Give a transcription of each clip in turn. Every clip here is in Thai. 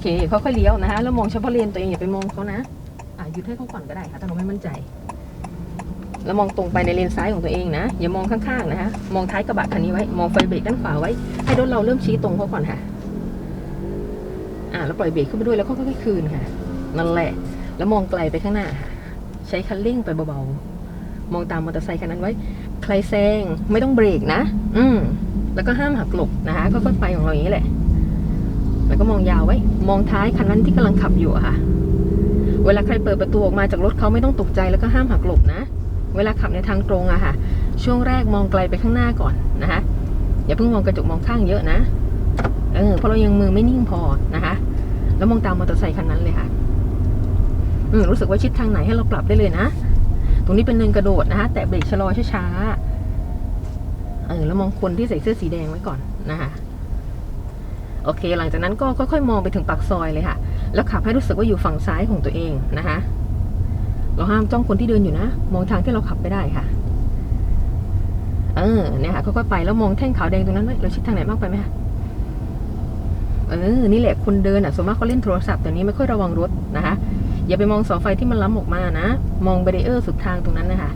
เคค่อยๆเลี้ยวนะคะแล้วมองเฉพาะเลนตัวเองอย่าไปมองเขานะอะหยุดให้เขาก่อนก็ได้ค่ะถ้าเราไม่มั่นใจ แล้วมองตรงไปในเลนซ้ายของตัวเองนะอย่ามองข้างๆนะคะมองท้ายกระบะคันนี้ไว้มองไฟเบรกด้านขวาไว้ ให้รถเราเริ่มชี้ตรงเขาก่อนค่ะ อ่าแล้วปล่อยเบรกขึ้นไปด้วยแล้วก็ค่อยๆคืนค่ะนั่นแหละ แล้วมองไกลไปข้างหน้าค่ะใช้คันเร่งไปเบาๆมองตามมอเตอร์ไซค์คันนั้นไว้ ใครแซงไม่ต้องเบรกนะ อืมแล้วก็ห้ามหักหลบนะคะค่อยๆไปของเราอย่างนี้แหละ แล้วก็มองยาวไว้ มองท้ายคันนั้นที่กำลังขับอยู่ค่ะ เวลาใครเปิดประตูออกมาจากรถเขาไม่ต้องตกใจแล้วก็ห้ามหักหลบนะ เวลาขับในทางตรงอะค่ะ ช่วงแรกมองไกลไปข้างหน้าก่อนนะคะ อย่าเพิ่งมองกระจกมองข้างเยอะนะ เออ เพราะเรายังมือไม่นิ่งพอนะคะ แล้วมองตามมอเตอร์ไซค์คันนั้นเลยค่ะ อืมรู้สึกว่าชิดทางไหนให้เราปรับได้เลยนะ ตรงนี้เป็นเนินกระโดดนะคะ แตะเบรกชะลอช้าๆ เออ แล้วมองคนที่ใส่เสื้อสีแดงไว้ก่อนนะคะ โอเค หลังจากนั้นก็ค่อยๆมองไปถึงปากซอยเลยค่ะ แล้วขับให้รู้สึกว่าอยู่ฝั่งซ้ายของตัวเองนะคะ เราห้ามจ้องคนที่เดินอยู่นะ มองทางที่เราขับไปได้ค่ะ เออเนี่ยค่ะค่อยๆไปแล้วมองแท่งขาวแดงตรงนั้นไว้เราชิดทางไหนมากไปไหมคะเออ นี่แหละคนเดินอะส่วนมากเขาเล่นโทรศัพท์แต่นี้ไม่ค่อยระวังรถนะคะ อย่าไปมองเสาไฟที่มันล้ำออกมานะ มองเบรีเออร์สุดทางตรงนั้นนะคะ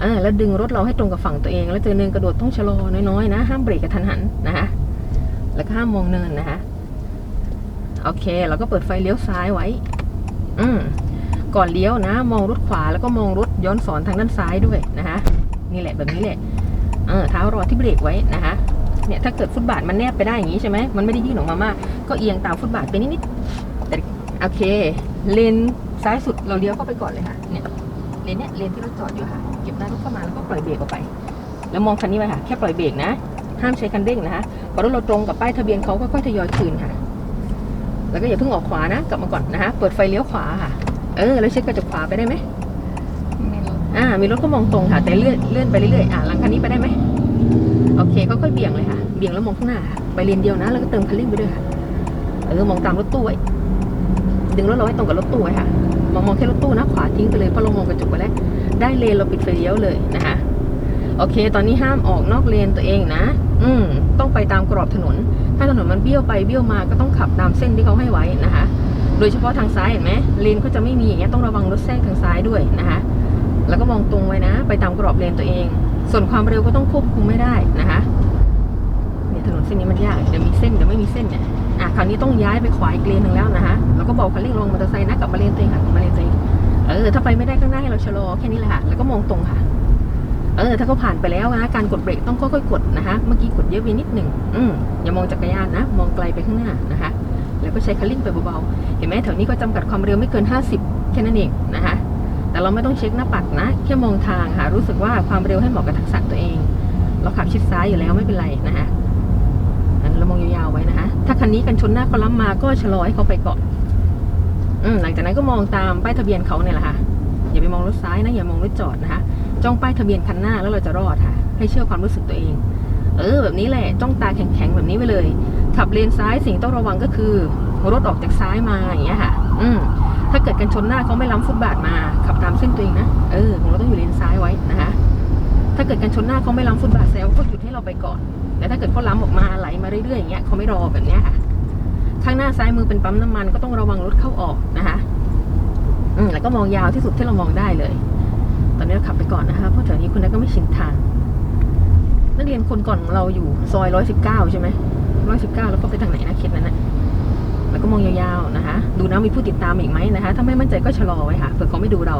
เออแล้วดึงรถเราให้ตรงกับฝั่งตัวเอง แล้วเจอเนินกระโดดต้องชะลอน้อยๆนะ ห้ามเบรกกระทันหันนะคะ แล้วก็ห้ามมองเนินนะคะ โอเค เราก็เปิดไฟเลี้ยวซ้ายไว้ อืมก่อนเลี้ยวนะ มองรถขวาแล้วก็มองรถย้อนสอนทางด้านซ้ายด้วยนะคะ นี่แหละแบบนี้แหละ เออเท้ารอที่เบรกไว้นะคะ เนี่ยถ้าเกิดฟุตบาทมันแนบไปได้อย่างนี้ใช่ไหมมันไม่ได้ยื่นออกมามาก ก็เอียงตามฟุตบาทไปนิดๆแต่โอเค เลนซ้ายสุดเราเลี้ยวเข้าไปก่อนเลยค่ะ เนี่ยเลนเนี่ยเลนที่รถจอดอยู่ค่ะ เก็บหน้ารถเข้ามาแล้วก็ปล่อยเบรกออกไป แล้วมองคันนี้ไว้ค่ะ แค่ปล่อยเบรกนะ ห้ามใช้คันเร่งนะคะพอรถเราตรงกับป้ายทะเบียนเขาก็ค่อยๆทยอยคืนค่ะ แล้วก็อย่าเพิ่งออกขวานะ กลับมาก่อนนะคะเปิดไฟเลี้ยวขวาค่ะ เออ แล้วเช็คกระจกขวาไปได้ไหมไม่รู้อ่า มีรถก็มองตรงค่ะ แต่เลื่อนเลื่อนไปเรื่อยๆอ่าหลังคันนี้ไปได้ไหมโอเคค่อยๆเบี่ยงเลยค่ะ เบี่ยงแล้วมองข้างหน้าค่ะไปเลนเดียวนะ แล้วก็เติมคันเร่งไปด้วยค่ะ เออ มองตามรถตู้ไว้ ดึงรถเราให้ตรงกับรถตู้ไว้ค่ะ มองมองแค่รถตู้นะ ขวาทิ้งไปเลย เพราะเรามองกระจกไปแล้ว ได้เลนเราปิดไฟเลี้ยวเลยนะคะ โอเค ตอนนี้ห้ามออกนอกเลนตัวเองนะ อืมต้องไปตามกรอบถนน ถ้าถนนมันเบี้ยวไปเบี้ยวมาก็ต้องขับตามเส้นที่เขาให้ไว้นะคะ โดยเฉพาะทางซ้ายเห็นไหมเลนก็จะไม่มีอย่างเงี้ยต้องระวังรถแทรกทางซ้ายด้วยนะคะ แล้วก็มองตรงไว้นะ ไปตามกรอบเลนตัวเอง ส่วนความเร็วก็ต้องควบคุมไม่ได้นะคะเนี่ยถนนเส้นนี้มันยากเดี๋ยวมีเส้นเดี๋ยวไม่มีเส้นเนี่ยอะคราวนี้ต้องย้ายไปขวาอีกเลนหนึ่งแล้วนะคะแล้วก็บอกคันเร่งลงมอเตอร์ไซค์นะกลับมาเลนตัวเองค่ะกลับมาเลนตัวเองเออถ้าไปไม่ได้ข้างหน้าให้เราชะลอแค่นี้แหละค่ะแล้วก็มองตรงค่ะ เออถ้าเขาผ่านไปแล้วนะการกดเบรกต้องค่อยๆกดนะคะเมื่อกี้กดเยอะไปนิดหนึ่งอืมอย่ามองจักรยานนะ มองไกลไปข้างหน้านะคะ แล้วก็ใช้คันเร่งไปเบาๆเห็นไหมแถวนี้ก็จำกัดความเร็วไม่เกิน 50 แค่นั้นเองนะคะแต่เราไม่ต้องเช็คหน้าปัดนะ แค่มองทางค่ะรู้สึกว่าความเร็วให้เหมาะกับทักษะตัวเอง เราขับชิดซ้ายอยู่แล้วไม่เป็นไรนะคะอันเรามองยาวๆไว้นะคะ ถ้าคันนี้กันชนหน้าเขาล้ำมาก็ชะลอให้เขาไปก่อนอืมหลังจากนั้นก็มองตามป้ายทะเบียนเขาเนี่ยแหละค่ะ อย่าไปมองรถซ้ายนะอย่ามองรถจอดนะคะจ้องป้ายทะเบียนคันหน้าแล้วเราจะรอดค่ะ ให้เชื่อความรู้สึกตัวเอง เออ แบบนี้แหละจ้องตาแข็งๆแบบนี้ไปเลย ขับเลนซ้ายสิ่งต้องระวังก็คือ รถออกจากซ้ายมาอย่างเงี้ยค่ะ อืมถ้าเกิดกันชนหน้าเขาไม่ล้ำฟุตบาทมา ขับตามเส้นตัวเองนะเออของเราต้องอยู่เลนซ้ายไว้นะคะถ้าเกิดกันชนหน้าเขาไม่ล้ำฟุตบาทแซวก็หยุดให้เราไปก่อนแต่ถ้าเกิดเขาล้ำออกมาไหลมาเรื่อยๆอย่างเงี้ยเขาไม่รอแบบเนี้ยค่ะข้างหน้าซ้ายมือเป็นปั๊มน้ำมันก็ต้องระวังรถเข้าออกนะคะ อืมแล้วก็มองยาวที่สุดที่เรามองได้เลย ตอนนี้เราขับไปก่อนนะคะ เพราะแถวนี้คุณนัทก็ไม่ชินทางนักเรียนคนก่อนของเราอยู่ซอยร้อยสิบเก้าใช่ไหมร้อยสิบเก้าแล้วก็ไปทางไหนนะเขตนั้นนะแล้วก็มองยาวๆนะคะ ดูนะมีผู้ติดตามอีกไหมนะคะ ถ้าไม่มั่นใจก็ชะลอไว้ค่ะเผื่อเขาไม่ดูเรา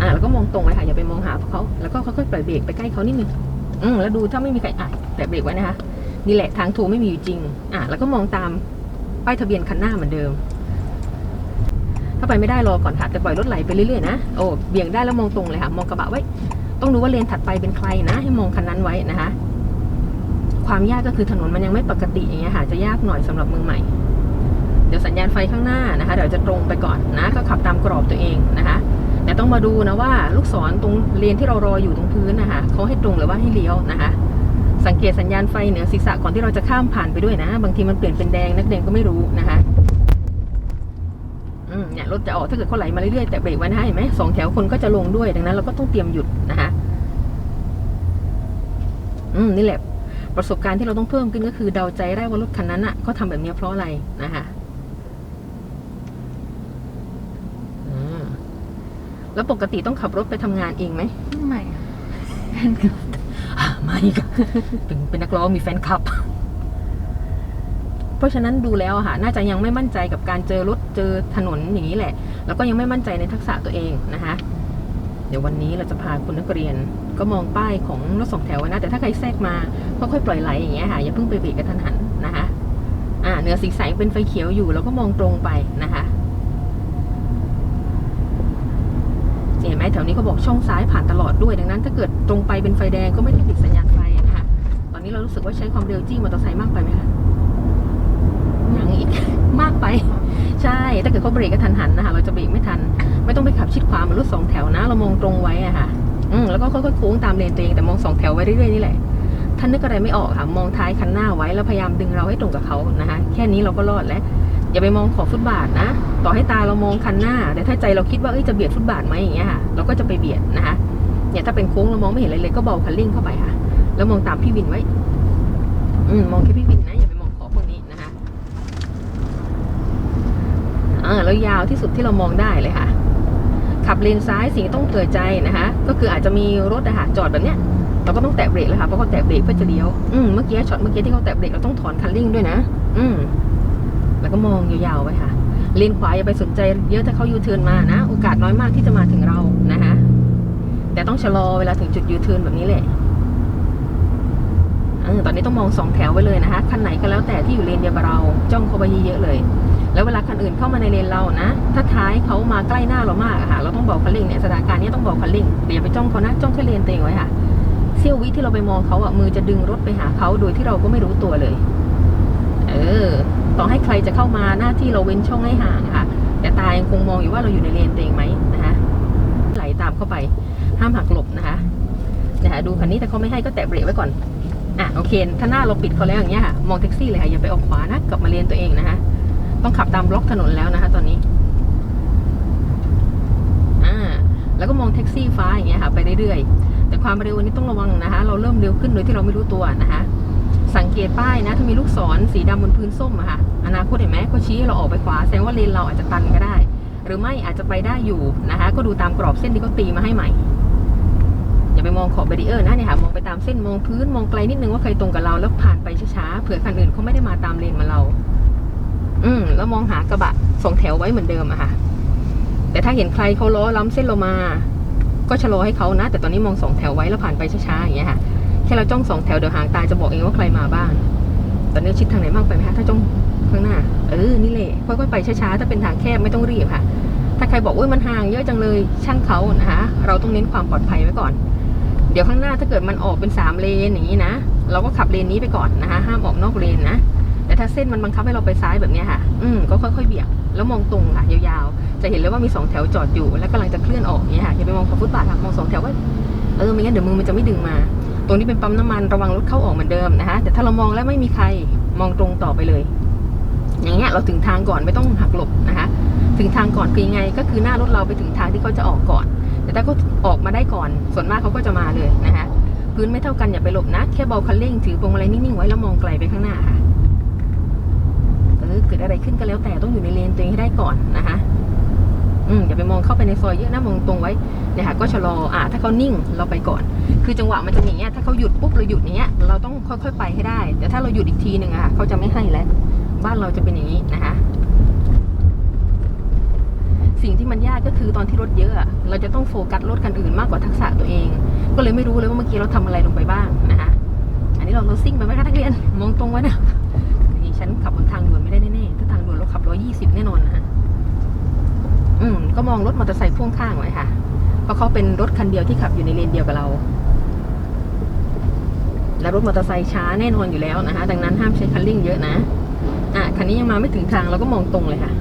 อ่าแล้วก็มองตรงไว้ค่ะ อย่าไปมองหาเขา แล้วก็ค่อยๆปล่อยเบรกไปใกล้เขานิดนึง อืมแล้วดูถ้าไม่มีใครอ่าแต่เบรกไว้นะคะ นี่แหละทางถูกไม่มีอยู่จริง อ่าแล้วก็มองตามป้ายทะเบียนคันหน้าเหมือนเดิม ถ้าไปไม่ได้รอก่อนค่ะแต่ปล่อยรถไหลไปเรื่อยๆนะโอ้เบี่ยงได้แล้วมองตรงเลยค่ะ มองกระบะไว้ ต้องรู้ว่าเลนถัดไปเป็นใครนะ ให้มองคันนั้นไว้นะคะ ความยากก็คือถนนมันยังไม่ปกติอย่างเงี้ยค่ะจะยากหน่อยสำหรับมือใหม่ เดี๋ยวสัญญาณไฟข้างหน้านะคะเดี๋ยวจะตรงไปก่อนนะ ก็ขับตามกรอบตัวเองนะคะแต่ต้องมาดูนะว่าลูกศรตรงเลนที่เรารออยู่ตรงพื้นนะคะเขาให้ตรงหรือว่าให้เลี้ยวนะคะ สังเกตสัญญาณไฟเหนือศีรษะก่อนที่เราจะข้ามผ่านไปด้วยนะ บางทีมันเปลี่ยนเป็นแดงนักเรียนก็ไม่รู้นะคะ รถจะออกถ้าเกิดเขาไหลมาเรื่อยๆแต่เบรกไว้ให้ไหมสองแถวคนก็จะลงด้วยดังนั้นเราก็ต้องเตรียมหยุดนะคะ อืมนี่แหละ ประสบการณ์ที่เราต้องเพิ่มขึ้นก็คือเดาใจได้ว่ารถคันนั้นอะเขาทำแบบนี้เพราะอะไรนะคะแล้วปกติต้องขับรถไปทำงานเองไหมไม่ไม่ค่ะเป็นเป็นนักร้องมีแฟนคลับ เพราะฉะนั้นดูแล้วอะค่ะน่าจะยังไม่มั่นใจกับการเจอรถเจอถนนอย่างนี้แหละ แล้วก็ยังไม่มั่นใจในทักษะตัวเองนะคะเดี๋ยววันนี้เราจะพาคุณนักเรียน ก็มองป้ายของรถสองแถวนะแต่ถ้าใครแทรกมาก็ค่อยปล่อยไหลอย่างเงี้ยค่ะอย่าเพิ่งไปเบรกกระทันหันนะคะอ่าเหนือสีใสเป็นไฟเขียวอยู่เราก็มองตรงไปนะคะเห็นไหมแถวนี้เขาบอกช่องซ้ายผ่านตลอดด้วยดังนั้น ถ้าเกิดตรงไปเป็นไฟแดงก็ไม่ได้ติดสัญญาณไฟนะคะตอนนี้เรารู้สึกว่าใช้ความเร็วจี้มอเตอร์ไซค์มากไปไหมคะ ยังอีกมากไป ใช่ถ้าเกิดเขาเบรกกระทันหันนะคะเราจะเบรกไม่ทัน ไม่ต้องไปขับชิดขวาเหมือนรถสองแถวนะ เรามองตรงไว้อะค่ะ อืมแล้วก็ค่อยๆโค้งตามเลนตัวเองแต่มองสองแถวไว้เรื่อยๆนี่แหละท่านนึกอะไรไม่ออกค่ะ มองท้ายคันหน้าไว้แล้วพยายามดึงเราให้ตรงกับเขานะคะ แค่นี้เราก็รอดแล้ว อย่าไปมองขอบฟุตบาทนะ ต่อให้ตาเรามองคันหน้า แต่ถ้าใจเราคิดว่าเอ้ยจะเบียดฟุตบาทไหมอย่างเงี้ยค่ะ เราก็จะไปเบียดนะคะเนี่ยถ้าเป็นโค้งเรามองไม่เห็นอะไรเลยก็เบาคันเร่งเข้าไปค่ะ แล้วมองตามพี่วินไว้ อืมมองแค่พี่วินนะอย่าไปมองขอบพวกนี้นะคะ อ่าแล้วยาวที่สุดที่เรามองได้เลยค่ะ ขับเลนซ้ายสิ่งที่ต้องเผื่อใจนะคะ ก็คืออาจจะมีรถอะค่ะจอดแบบเนี้ยเราก็ต้องแตะเบรกเลยค่ะเพราะเขาแตะเบรกเพื่อจะเลี้ยวอืมเมื่อกี้ช็อตเมื่อกี้ที่เขาแตะเบรกเราต้องถอนคันเร่งด้วยนะ อืมแล้วก็มองยาวๆไปค่ะ เลนขวาอย่าไปสนใจเยอะถ้าเขายูเทิร์นมานะ โอกาสน้อยมากที่จะมาถึงเรานะคะแต่ต้องชะลอเวลาถึงจุดยูเทิร์นแบบนี้แหละ ตอนนี้ต้องมองสองแถวไว้เลยนะคะคันไหนก็แล้วแต่ที่อยู่เลนเดียวกับเราจ้องเข้าไปเยอะๆเลย แล้วเวลาคันอื่นเข้ามาในเลนเรานะ ถ้าท้ายเขามาใกล้หน้าเรามากอะค่ะ เราต้องบอกคันเร่งเนี่ยสถานการณ์นี้ต้องบอกคันเร่งเดี๋ยวอย่าไปจ้องเขานะจ้องแค่เลนตัวเองไว้ค่ะเสี้ยววิที่เราไปมองเขาอะมือจะดึงรถไปหาเขาโดยที่เราก็ไม่รู้ตัวเลย เออ ต่อให้ใครจะเข้ามาหน้าที่เราเว้นช่องให้ห่างค่ะ แต่ตายังคงมองอยู่ว่าเราอยู่ในเลนตัวเองไหมนะคะไหลตามเข้าไปห้ามหักหลบนะคะนะคะดูคันนี้แต่เขาไม่ให้ก็แตะเบรกไว้ก่อน อะโอเค ถ้าหน้าเราปิดเขาแล้วอย่างเงี้ยค่ะมองแท็กซี่เลยค่ะอย่าไปออกขวานะกลับมาเลนตัวเองนะคะต้องขับตามบล็อกถนนแล้วนะคะ ตอนนี้อ่าแล้วก็มองแท็กซี่ฟ้าอย่างเงี้ยค่ะ ไปเรื่อยๆแต่ความเร็วนี้ต้องระวังนะคะ เราเริ่มเร็วขึ้นโดยที่เราไม่รู้ตัวนะคะ สังเกตป้ายนะถ้ามีลูกศรสีดำบนพื้นส้มอะค่ะอนาคตเห็นไหมเขาชี้เราออกไปขวาแสดงว่าเลนเราอาจจะตันก็ได้ หรือไม่อาจจะไปได้อยู่นะคะ ก็ดูตามกรอบเส้นที่เขาตีมาให้ใหม่ อย่าไปมองขอบเบรีเออร์นะเนี่ยค่ะมองไปตามเส้นมองพื้นมองไกลนิดนึงว่าใครตรงกับเราแล้วผ่านไปช้าๆเผื่อคันอื่นเขาไม่ได้มาตามเลนมาเรา อืมแล้วมองหากระบะสองแถวไว้เหมือนเดิมอะค่ะ แต่ถ้าเห็นใครเขาล้อล้ำเส้นเรามา ก็ชะลอให้เขานะ แต่ตอนนี้มองสองแถวไว้แล้วผ่านไปช้าๆอย่างเงี้ยค่ะแค่เราจ้องสองแถวเดี๋ยวหางตาจะบอกเองว่าใครมาบ้างตอนนี้ชิดทางไหนมากไปไหมคะถ้าจ้องข้างหน้า เออนี่แหละค่อยๆไปช้าๆถ้าเป็นทางแคบไม่ต้องรีบค่ะถ้าใครบอกว่ามันห่างเยอะจังเลยช่างเขานะคะ เราต้องเน้นความปลอดภัยไว้ก่อน เดี๋ยวข้างหน้าถ้าเกิดมันออกเป็นสามเลนอย่างนี้นะ เราก็ขับเลนนี้ไปก่อนนะคะ ห้ามออกนอกเลนนะ แต่ถ้าเส้นมันบังคับให้เราไปซ้ายแบบนี้ค่ะ อืมก็ค่อยๆเบี่ยง แล้วมองตรงค่ะยาวๆ จะเห็นเลยว่ามีสองแถวจอดอยู่ แล้วกำลังจะเคลื่อนออกเนี้ยค่ะอย่าไปมองขอบฟุตบาทค่ะมองสองแถวไว้เออไม่งั้นเดี๋ยวมือมันจะไม่ดึงมา ตรงนี้เป็นปั๊มน้ำมันระวังรถเข้าออกเหมือนเดิมนะคะ แต่ถ้าเรามองแล้วไม่มีใครมองตรงต่อไปเลย อย่างเงี้ยเราถึงทางก่อนไม่ต้องหักหลบนะคะ ถึงทางก่อนคือยังไง ก็คือหน้ารถเราไปถึงทางที่เขาจะออกก่อน แต่ถ้าเขาออกมาได้ก่อน ส่วนมากเขาก็จะมาเลยนะคะพื้นไม่เท่ากันอย่าไปหลบนะ แค่เบาคันเร่งถือพวงมาลัยนิ่งๆไว้แล้วมองไกลไปข้างหน้าค่ะเออเกิดอะไรขึ้นก็แล้วแต่ต้องอยู่ในเลนตัวเองให้ได้ก่อนนะคะอืมอย่าไปมองเข้าไปในซอยเยอะนะมองตรงไว้เนี่ยค่ะก็ชะลออ่าถ้าเขานิ่งเราไปก่อน คือจังหวะมันจะอย่างเงี้ยถ้าเขาหยุดปุ๊บเราหยุดอย่างเงี้ยเราต้องค่อยๆไปให้ได้ แต่ถ้าเราหยุดอีกทีหนึ่งอะค่ะเขาจะไม่ให้แล้วบ้านเราจะเป็นอย่างนี้นะคะ สิ่งที่มันยากก็คือตอนที่รถเยอะเราจะต้องโฟกัสรถคันอื่นมากกว่าทักษะตัวเอง ก็เลยไม่รู้เลยว่าเมื่อกี้เราทำอะไรลงไปบ้างนะคะอันนี้เราเราซิ่งไปไหมคะนักเรียนมองตรงไว้นะนี่ฉันขับบนทางด่วนไม่ได้แน่ๆถ้าทางด่วนเราขับร้อยี่สิบแน่นอนนะฮะอืมก็มองรถมอเตอร์ไซค์พ่วงข้างไว้ค่ะเพราะเขาเป็นรถคันเดียวที่ขับอยู่ในเลนเดียวกับเรา และรถมอเตอร์ไซค์ช้าแน่นอนอยู่แล้วนะคะ ดังนั้นห้ามใช้คันเร่งเยอะนะอะคันนี้ยังมาไม่ถึงทางเราก็มองตรงเลยค่ะ